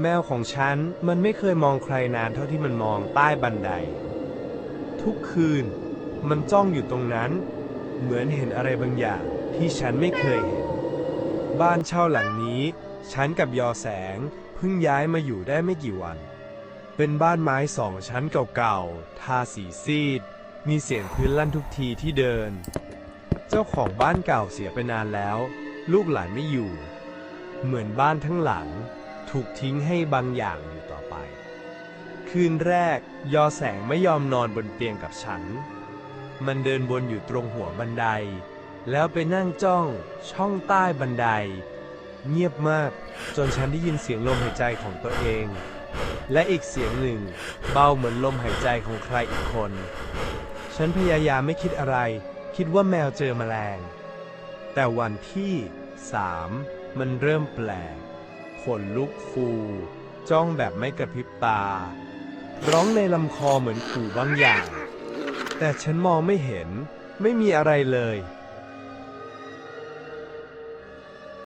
แมวของฉันมันไม่เคยมองใครนานเท่าที่มันมองใต้บันได ทุกคืน มันจ้องอยู่ตรงนั้น เหมือนเห็นอะไรบางอย่างที่ฉันไม่เคยเห็น บ้านเช่าหลังนี้ ฉันกับยอแสงเพิ่งย้ายมาอยู่ได้ไม่กี่วัน เป็นบ้านไม้สองชั้นเก่าๆ ทาสีซีด มีเสียงพื้นลั่นทุกทีที่เดิน เจ้าของบ้านเก่าเสียไปนานแล้ว ลูกหลานไม่อยู่ เหมือนบ้านทั้งหลัง ถูกทิ้งให้บางอย่างอยู่ต่อไป คืนแรก ยอแสงไม่ยอมนอนบนเตียงกับฉัน มันเดินบนอยู่ตรงหัวบันได แล้วไปนั่งจ้องช่องใต้บันได เงียบมากจนฉันได้ยินเสียงลมหายใจของตัวเอง และอีกเสียงหนึ่ง เบาเหมือนลมหายใจของใครอีกคน ฉันพยายามไม่คิดอะไร คิดว่าแมวเจอแมลง แต่วันที่สามมันเริ่มแปลก ขนลุกฟู จ้องแบบไม่กระพริบตา ร้องในลำคอเหมือนขู่บางอย่าง แต่ฉันมองไม่เห็น ไม่มีอะไรเลย